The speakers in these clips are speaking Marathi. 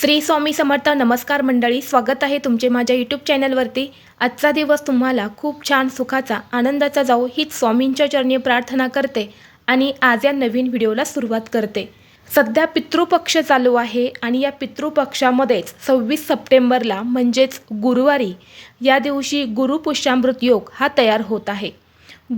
श्री स्वामी समर्थ नमस्कार मंडळी स्वागत आहे तुमचे माझ्या यूट्यूब चॅनलवरती आजचा दिवस तुम्हाला खूप छान सुखाचा आनंदाचा जाऊ हीच स्वामींच्या चरणी प्रार्थना करते आणि आज या नवीन व्हिडिओला सुरुवात करते. सध्या पितृपक्ष चालू आहे आणि या पितृपक्षामध्येच सव्वीस सप्टेंबरला म्हणजेच गुरुवारी या दिवशी गुरुपुष्यामृत योग हा तयार होत आहे.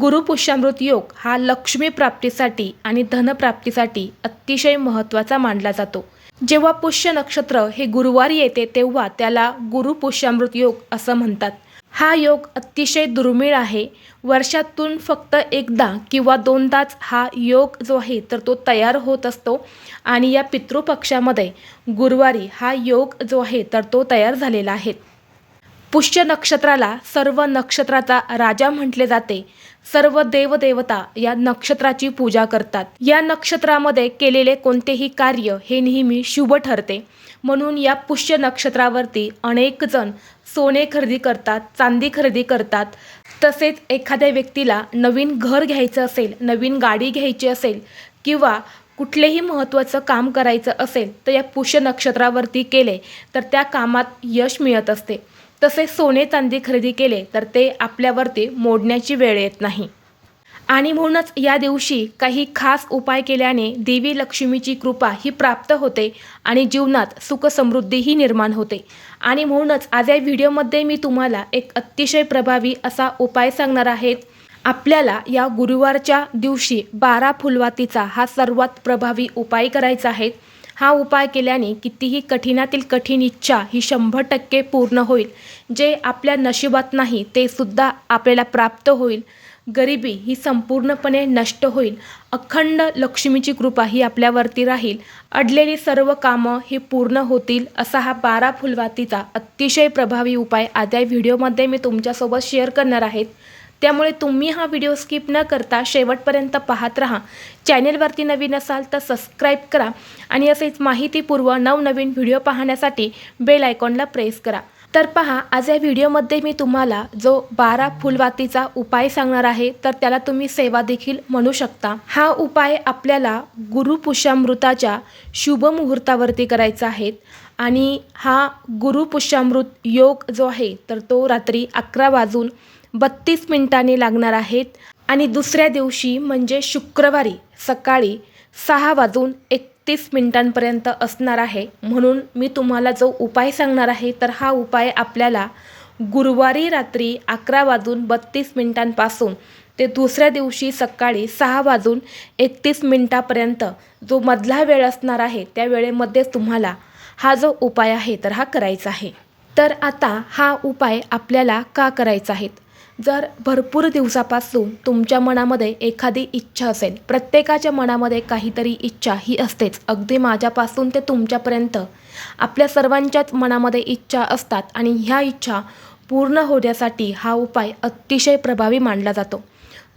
गुरुपुष्यामृत योग हा लक्ष्मी प्राप्तीसाठी आणि धनप्राप्तीसाठी अतिशय महत्त्वाचा मानला जातो. जेव्हा पुष्य नक्षत्र हे गुरुवारी येते तेव्हा त्याला गुरुपुष्यामृत योग असं म्हणतात. हा योग अतिशय दुर्मिळ आहे. वर्षातून फक्त एकदा किंवा दोनदाच हा योग जो आहे तर तो तयार होत असतो. आणि या पितृपक्षामध्ये गुरुवारी हा योग जो आहे तर तो तयार झालेला आहे. पुष्य नक्षत्राला सर्व नक्षत्राचा राजा म्हटले जाते. सर्व देवदेवता या नक्षत्राची पूजा करतात. या नक्षत्रामध्ये केलेले कोणतेही कार्य हे नेहमी शुभ ठरते. म्हणून या पुष्य नक्षत्रावरती अनेक जण सोने खरेदी करतात चांदी खरेदी करतात. तसेच एखाद्या व्यक्तीला नवीन घर घ्यायचं असेल नवीन गाडी घ्यायची असेल किंवा कुठलेही महत्त्वाचं काम करायचं असेल तर या पुष्य नक्षत्रावरती केले तर त्या कामात यश मिळत असते. तसेच सोने चांदी खरेदी केले तर ते आपल्यावरती मोडण्याची वेळ येत नाही. आणि म्हणूनच या दिवशी काही खास उपाय केल्याने देवी लक्ष्मीची कृपा ही प्राप्त होते आणि जीवनात सुखसमृद्धीही निर्माण होते. आणि म्हणूनच आज या व्हिडिओमध्ये मी तुम्हाला एक अतिशय प्रभावी असा उपाय सांगणार आहेत आपल्याला या गुरुवारच्या दिवशी बारा फुलवातीचा हा सर्वात प्रभावी उपाय करायचा आहे. हा उपाय केल्याने कितीही कठीणातील कठीण इच्छा ही शंभर टक्के पूर्ण होईल. जे आपल्या नशिबात नाही ते सुद्धा आपल्याला प्राप्त होईल. गरिबी ही संपूर्णपणे नष्ट होईल. अखंड लक्ष्मीची कृपा ही आपल्यावरती राहील. अडलेली सर्व कामं ही पूर्ण होतील असा हा बारा फुलवातीचा अतिशय प्रभावी उपाय आज या व्हिडिओमध्ये मी तुमच्यासोबत शेअर करणार आहेत त्यामुळे तुम्ही हा व्हिडिओ स्किप न करता शेवटपर्यंत पाहत राहा. चॅनेलवरती नवीन असाल तर सबस्क्राईब करा आणि असेच माहितीपूर्व नवनवीन व्हिडिओ पाहण्यासाठी बेल आयकॉनला प्रेस करा. तर पहा आज या व्हिडिओमध्ये मी तुम्हाला जो बारा फुलवातीचा उपाय सांगणार आहे तर त्याला तुम्ही सेवा देखील म्हणू शकता. हा उपाय आपल्याला गुरुपुष्यामृताच्या शुभ मुहूर्तावरती करायचा आहे आणि हा गुरुपुष्यामृत योग जो आहे तर तो रात्री अकरा वाजून बत्तीस मिनिटांनी लागणार आहेत. आणि दुसऱ्या दिवशी म्हणजे शुक्रवारी सकाळी सहा वाजून एकतीस मिनिटांपर्यंत असणार आहे. म्हणून मी तुम्हाला जो उपाय सांगणार आहे तर हा उपाय आपल्याला गुरुवारी रात्री अकरा वाजून बत्तीस मिनिटांपासून ते दुसऱ्या दिवशी सकाळी सहा वाजून एकतीस मिनिटापर्यंत जो मधला वेळ असणार आहे त्या वेळेमध्येच तुम्हाला हा जो उपाय आहे तर हा करायचा आहे. तर आता हा उपाय आपल्याला का करायचा आहे? जर भरपूर दिवसापासून तुमच्या मनामध्ये एखादी इच्छा असेल प्रत्येकाच्या मनामध्ये काहीतरी इच्छा ही असतेच. अगदी माझ्यापासून ते तुमच्यापर्यंत. आपल्या सर्वांच्याच मनामध्ये इच्छा असतात आणि ह्या इच्छा पूर्ण होण्यासाठी हा उपाय अतिशय प्रभावी मानला जातो.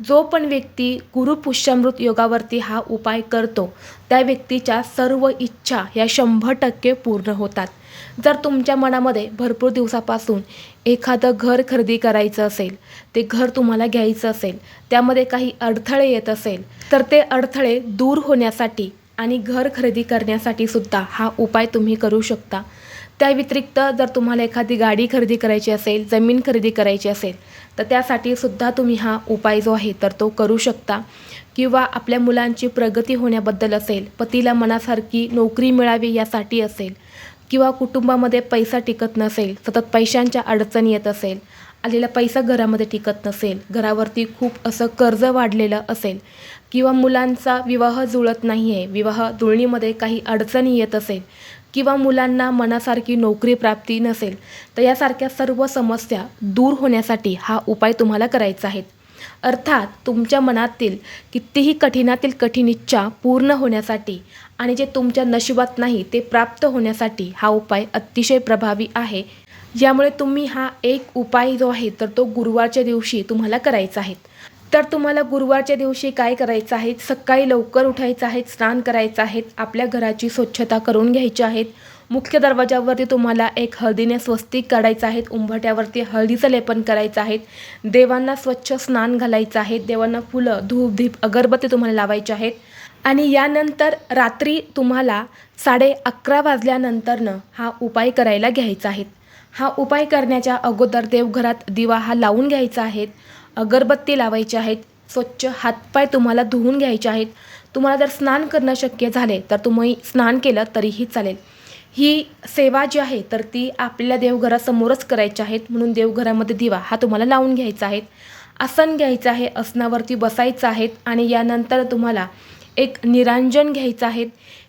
जो पण व्यक्ती गुरुपुष्यामृत योगावरती हा उपाय करतो त्या व्यक्तीच्या सर्व इच्छा या शंभर टक्के पूर्ण होतात. जर तुमच्या मनामध्ये भरपूर दिवसापासून एखादं घर खरेदी करायचं असेल ते घर तुम्हाला घ्यायचं असेल त्यामध्ये काही अडथळे येत असेल तर ते अडथळे दूर होण्यासाठी आणि घर खरेदी करण्यासाठी सुद्धा हा उपाय तुम्ही करू शकता. त्या व्यतिरिक्त जर तुम्हाला एखादी गाडी खरेदी करायची असेल जमीन खरेदी करायची असेल तर त्यासाठी सुद्धा तुम्ही हा उपाय जो आहे तर तो करू शकता. किंवा आपल्या मुलांची प्रगती होण्याबद्दल असेल पतीला मनासारखी नोकरी मिळावी यासाठी असेल किंवा कुटुंबामध्ये पैसा टिकत नसेल सतत पैशांच्या अडचणी येत असेल आलेला पैसा घरामध्ये टिकत नसेल घरावरती खूप असं कर्ज वाढलेलं असेल किंवा मुलांचा विवाह जुळत नाही आहे विवाह जुळणीमध्ये काही अडचणी येत असेल किंवा मुलांना मनासारखी नोकरी प्राप्ती नसेल तर यासारख्या सर्व समस्या दूर होण्यासाठी हा उपाय तुम्हाला करायचा आहे. अर्थात तुमच्या मनातील कितीही कठीणातील कठीण इच्छा पूर्ण होण्यासाठी आणि जे तुमच्या नशिबात नाही ते प्राप्त होण्यासाठी हा उपाय अतिशय प्रभावी आहे. यामुळे तुम्ही हा एक उपाय जो आहे तर तो गुरुवारच्या दिवशी तुम्हाला करायचा आहे. तर तुम्हाला गुरुवारच्या दिवशी काय करायचं आहे? सकाळी लवकर उठायचं आहे स्नान करायचं आहे आपल्या घराची स्वच्छता करून घ्यायची आहेत मुख्य दरवाजावरती तुम्हाला एक हळदीने स्वस्तिक काढायचं आहेत उंबट्यावरती हळदीचं लेपन करायचं आहे. देवांना स्वच्छ स्नान घालायचं आहे. देवांना फुलं धूप धीप अगरबत्ती तुम्हाला लावायचे आहेत. आणि यानंतर रात्री तुम्हाला साडे अकरा वाजल्यानंतरनं हा उपाय करायला घ्यायचा आहे. हा उपाय करण्याच्या अगोदर देवघरात दिवा हा लावून घ्यायचा आहे. अगरबत्ती लावायची आहेत. स्वच्छ हातपाय तुम्हाला धुवून घ्यायचे आहेत. तुम्हाला जर स्नान करणं शक्य झाले तर तुम्ही स्नान केलं तरीही चालेल. ही सेवा जी आहे तर ती आपल्या देवघरासमोरच करायची आहेत. म्हणून देवघरामध्ये दिवा हा तुम्हाला लावून घ्यायचा आहे. आसन घ्यायचं आहे आसनावरती बसायचं आहे आणि यानंतर तुम्हाला एक निरांजन घ्यायचं आहे.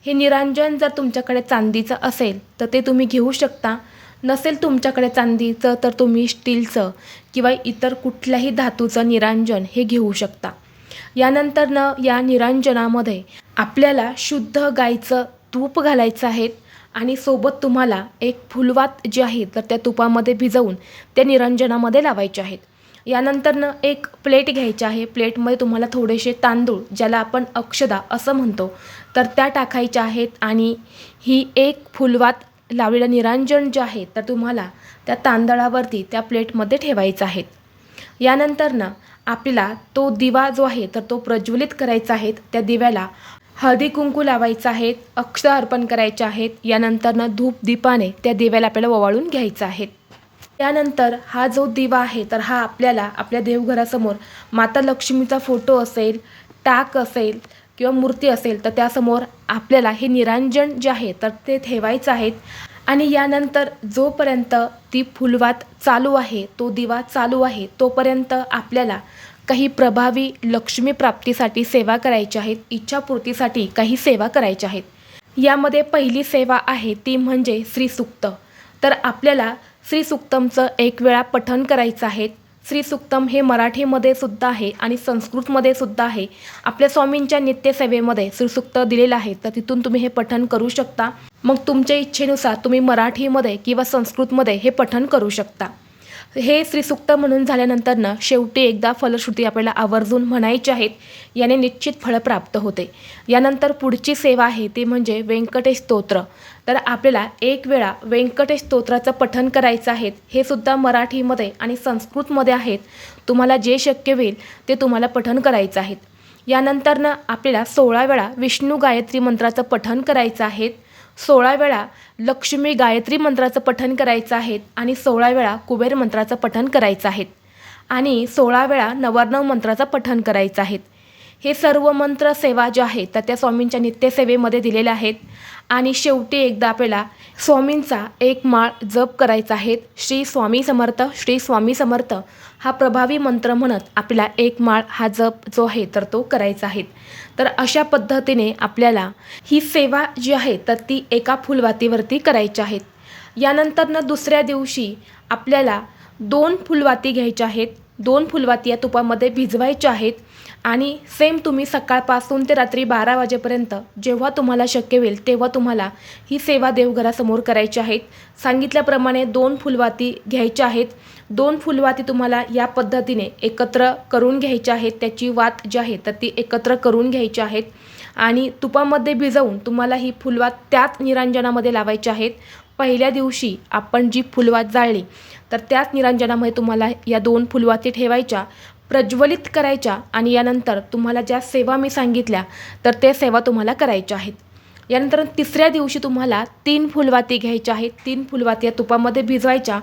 हे निरांजन जर तुमच्याकडे चांदीचं असेल तर ते तुम्ही घेऊ शकता. नसेल तुमच्याकडे चांदीचं तर तुम्ही स्टीलचं किंवा इतर कुठल्याही धातूचं निरांजन हे घेऊ शकता. यानंतरनं या निरांजनामध्ये आपल्याला शुद्ध गायचं तूप घालायचं आहे. आणि सोबत तुम्हाला एक फुलवात जी आहे तर त्या तुपामध्ये भिजवून त्या निरंजनामध्ये लावायचे आहेत. यानंतरनं एक प्लेट घ्यायची आहे. प्लेटमध्ये तुम्हाला थोडेसे तांदूळ ज्याला आपण अक्षदा असं म्हणतो तर त्या टाकायच्या आहेत आणि ही एक फुलवात लावलेलं निरांजन जे आहे तर तुम्हाला त्या तांदळावरती त्या प्लेटमध्ये ठेवायचं आहे यानंतरनं आपल्याला तो दिवा जो आहे तर तो प्रज्वलित करायचा आहे. त्या दिव्याला हळदी कुंकू लावायचं आहेत अक्षर अर्पण करायचे आहेत यानंतरनं धूप दीपाने त्या दिव्याला आपल्याला ओवाळून घ्यायचं आहे त्यानंतर हा जो दिवा आहे तर हा आपल्याला आपल्या देवघरासमोर माता लक्ष्मीचा फोटो असेल टाक असेल किंवा मूर्ती असेल तर त्यासमोर आपल्याला हे निरांजन जे आहे तर ते ठेवायचं आहेत आणि यानंतर जोपर्यंत ती फुलवात चालू आहे तो दिवा चालू आहे तोपर्यंत आपल्याला काही प्रभावी लक्ष्मी प्राप्तीसाठी सेवा करायच्या आहेत इच्छापूर्तीसाठी काही सेवा करायच्या आहेत. यामध्ये पहिली सेवा आहे ती म्हणजे श्रीसुक्त. तर आपल्याला श्रीसुक्तमचं एक वेळा पठन करायचं आहे. श्रीसुक्तम हे मराठीमध्ये सुद्धा आहे आणि संस्कृतमध्ये सुद्धा आहे. आपल्या स्वामींच्या नित्यसेवेमध्ये श्रीसुक्त दिलेलं आहे तर तिथून तुम्ही हे पठण करू शकता. मग तुमच्या इच्छेनुसार तुम्ही मराठीमध्ये किंवा संस्कृतमध्ये हे पठण करू शकता. हे श्रीसुक्त म्हणून झाल्यानंतरनं शेवटी एकदा फलश्रुती आपल्याला आवर्जून म्हणायची आहेत याने निश्चित फळ प्राप्त होते. यानंतर पुढची सेवा आहे ती म्हणजे व्यंकटेश स्तोत्र. तर आपल्याला एक वेळा व्यंकटेश स्तोत्राचं पठन करायचं आहे हे सुद्धा मराठीमध्ये आणि संस्कृतमध्ये आहेत. तुम्हाला जे शक्य होईल ते तुम्हाला पठन करायचं आहे. यानंतरनं आपल्याला सोळा वेळा विष्णू गायत्री मंत्राचं पठन करायचं आहे. सोळा वेळा लक्ष्मी गायत्री मंत्राचं पठण करायचं आहे आणि सोळा वेळा कुबेर मंत्राचं पठण करायचं आहे आणि सोळा वेळा नवरनव मंत्राचं पठण करायचं आहे हे सर्व मंत्र सेवा ज्या आहेत तर त्या स्वामींच्या नित्यसेवेमध्ये दिलेल्या आहेत. आणि शेवटी एकदा आपल्याला स्वामींचा एक माळ जप करायचा आहे. श्री स्वामी समर्थ श्री स्वामी समर्थ हा प्रभावी मंत्र म्हणत आपल्याला एक माळ हा जप जो आहे तर तो करायचा आहे. तर अशा पद्धतीने आपल्याला ही सेवा जी आहे तर ती एका फुलवातीवरती करायची आहेत यानंतरनं दुसऱ्या दिवशी आपल्याला दोन फुलवाती घ्यायच्या आहेत. दोन फुलवाती या तुपामध्ये भिजवायच्या आहेत. आणि सेम तुम्ही सकाळपासून ते रात्री बारा वाजेपर्यंत जेव्हा तुम्हाला शक्य होईल तेव्हा तुम्हाला ही सेवा देवघरासमोर करायची आहेत. सांगितल्याप्रमाणे दोन फुलवाती घ्यायच्या आहेत. दोन फुलवाती तुम्हाला या पद्धतीने एकत्र करून घ्यायच्या आहेत. त्याची वात जी आहे तर ती एकत्र करून घ्यायची आहेत. आणि तुपामध्ये भिजवून तुम्हाला ही फुलवात त्याच निरांजनामध्ये लावायची आहेत. पहिल्या दिवशी आपण जी फुलवात जाळली तर त्याच निरांजनामध्ये तुम्हाला या दोन फुलवाती ठेवायच्या प्रज्वलित करायच्या आणि यानंतर तुम्हाला ज्या सेवा मी सांगितल्या तर त्या सेवा तुम्हाला करायच्या आहेत. यानंतर तिसऱ्या दिवशी तुम्हाला तीन फुलवाती घ्यायच्या आहेत. तीन फुलवाती या तुपामध्ये भिजवायच्या.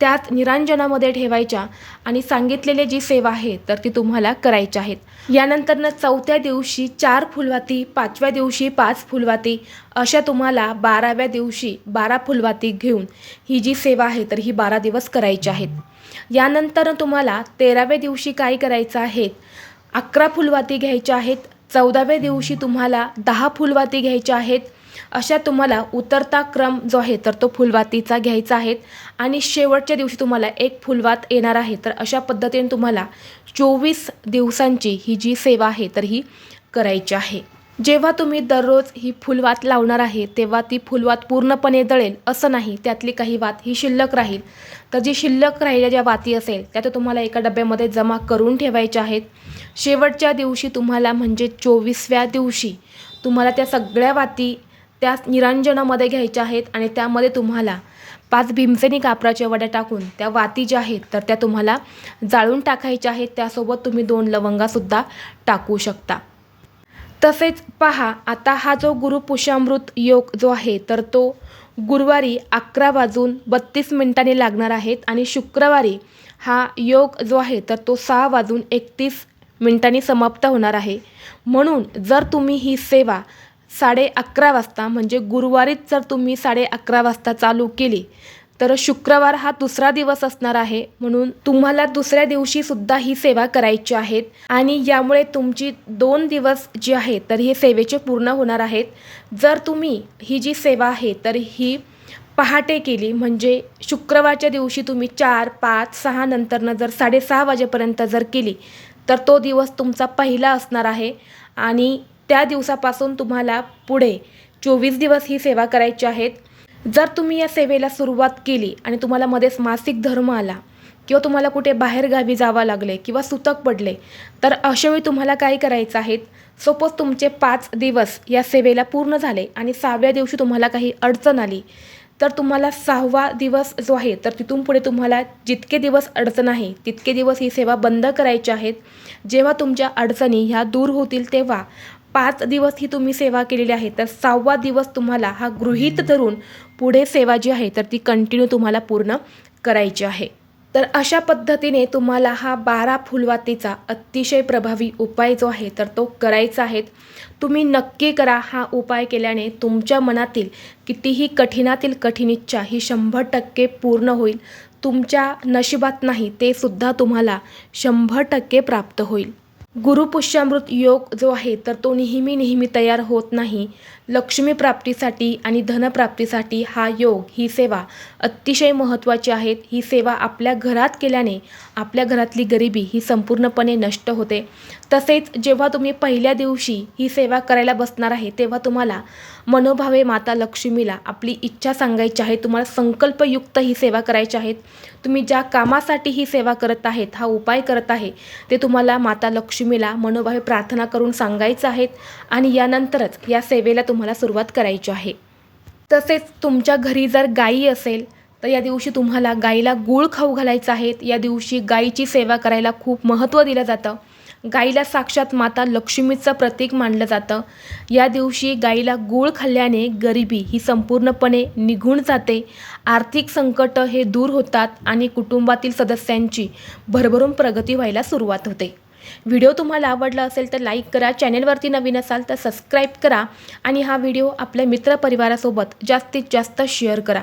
त्यात निरांजनामध्ये ठेवायच्या आणि सांगितलेली जी सेवा आहे तर ती तुम्हाला करायची आहेत. यानंतरनं चौथ्या दिवशी चार फुलवाती पाचव्या दिवशी पाच फुलवाती अशा तुम्हाला बाराव्या दिवशी बारा फुलवाती घेऊन ही जी सेवा आहे तर ही बारा दिवस करायची आहेत. यानंतर तुम्हाला तेराव्या दिवशी काय करायचं आहे? अकरा फुलवाती घ्यायच्या आहेत. चौदाव्या दिवशी तुम्हाला दहा फुलवाती घ्यायच्या आहेत. अशा तुम्हाला उतरता क्रम जो आहे तर तो फुलवातीचा घ्यायचा आहे. आणि शेवटच्या दिवशी तुम्हाला एक फुलवात येणार आहे. तर अशा पद्धतीने तुम्हाला चोवीस दिवसांची ही जी सेवा आहे तर ही करायची आहे. जेव्हा तुम्ही दररोज ही फुलवात लावणार आहे तेव्हा ती फुलवात पूर्णपणे दळेल असं नाही त्यातली काही वात ही शिल्लक राहील. तर जी शिल्लक राहिल्या ज्या वाती असेल त्या तर तुम्हाला एका डब्यामध्ये जमा करून ठेवायच्या आहेत. शेवटच्या दिवशी तुम्हाला म्हणजे चोवीसव्या दिवशी तुम्हाला त्या सगळ्या वाती त्या निरांजनामध्ये घ्यायच्या आहेत आणि त्यामध्ये तुम्हाला पाच भीमसेनी कापराच्या वड्या टाकून त्या वाती ज्या आहेत तर त्या तुम्हाला जाळून टाकायच्या आहेत. त्यासोबत तुम्ही दोन लवंगासुद्धा टाकू शकता. तसेच पहा आता हा जो गुरुपुषामृत योग जो आहे तर तो गुरुवारी अकरा वाजून बत्तीस मिनिटांनी लागणार आहेत आणि शुक्रवारी हा योग जो आहे तर तो सहा वाजून एकतीस मिनिटांनी समाप्त होणार आहे. म्हणून जर तुम्ही ही सेवा साडे अकरा वाजता म्हणजे गुरुवारीच जर तुम्ही साडे अकरा वाजता चालू केली तर शुक्रवार हा दुसरा दिवस असणार आहे. म्हणून तुम्हाला दुसऱ्या दिवशी सुद्धा ही सेवा करायची आहेत आणि यामुळे तुमची दोन दिवस जी आहे तर हे सेवेचे पूर्ण होणार आहेत. जर तुम्ही ही जी सेवा आहे तर ही पहाटे केली म्हणजे शुक्रवारच्या दिवशी तुम्ही चार पाच सहा नंतरनं जर साडेसहा वाजेपर्यंत जर केली तर तो दिवस तुमचा पहिला असणार आहे. आणि त्या दिवसापासून तुम्हाला पुढे चोवीस दिवस ही सेवा करायची आहेत. जर तुम्ही या सेवेला सुरुवात केली आणि तुम्हाला मध्येच मासिक धर्म आला किंवा तुम्हाला कुठे बाहेरगावी जावं लागले किंवा सुतक पडले तर अशावेळी तुम्हाला काय करायचं आहेत सपोज तुमचे पाच दिवस या सेवेला पूर्ण झाले आणि सहाव्या दिवशी तुम्हाला काही अडचण आली तर तुम्हाला सहावा दिवस जो आहे तर तिथून पुढे तुम्हाला जितके दिवस अडचण आहे तितके दिवस ही सेवा बंद करायची आहेत. जेव्हा तुमच्या अडचणी ह्या दूर होतील तेव्हा पाच दिवस ही तुम्ही सेवा केलेली आहे तर सहावा दिवस तुम्हाला हा गृहीत धरून पुढे सेवा जी आहे तर ती कंटिन्यू तुम्हाला पूर्ण करायची आहे. तर अशा पद्धतीने तुम्हाला हा बारा फुलवातीचा अतिशय प्रभावी उपाय जो आहे तर तो करायचा आहे. तुम्ही नक्की करा हा उपाय केल्याने तुमच्या मनातील कितीही कठीणातील कठीण इच्छा ही शंभर टक्के पूर्ण होईल. तुमच्या नशिबात नाही ते सुद्धा तुम्हाला शंभर टक्के प्राप्त होईल. गुरुपुष्यामृत योग जो आहे तर तो नेहमी नेहमी तयार होत नाही. लक्ष्मी प्राप्तीसाठी आणि धनप्राप्तीसाठी हा योग ही सेवा अतिशय महत्त्वाची आहेत. ही सेवा आपल्या घरात केल्याने आपल्या घरातली गरिबी ही संपूर्णपणे नष्ट होते. तसेच जेव्हा तुम्ही पहिल्या दिवशी ही सेवा करायला बसणार आहे तेव्हा तुम्हाला मनोभावे माता लक्ष्मीला आपली इच्छा सांगायची आहे. तुम्हाला संकल्पयुक्त ही सेवा करायची आहेत तुम्ही ज्या कामासाठी ही सेवा करत आहेत हा उपाय करत आहे ते तुम्हाला माता लक्ष्मीला मनोभावे प्रार्थना करून सांगायचं आहेत आणि यानंतरच या सेवेला तुम्हाला सुरुवात करायची आहे. तसेच तुमच्या घरी जर गायी असेल तर या दिवशी तुम्हाला गाईला गूळ खाऊ घालायचं आहे. या दिवशी गाईची सेवा करायला खूप महत्त्व दिलं जातं. गाईला साक्षात माता लक्ष्मीचं प्रतीक मानलं जातं. या दिवशी गाईला गूळ खाल्ल्याने गरिबी ही संपूर्णपणे निघून जाते. आर्थिक संकट हे दूर होतात आणि कुटुंबातील सदस्यांची भरभरून प्रगती व्हायला सुरुवात होते. व्हिडिओ तुम्हाला आवडला असेल तर लाईक करा चॅनेलवरती नवीन असाल तर सबस्क्राईब करा आणि हा व्हिडिओ आपल्या मित्रपरिवारासोबत जास्तीत जास्त शेअर करा.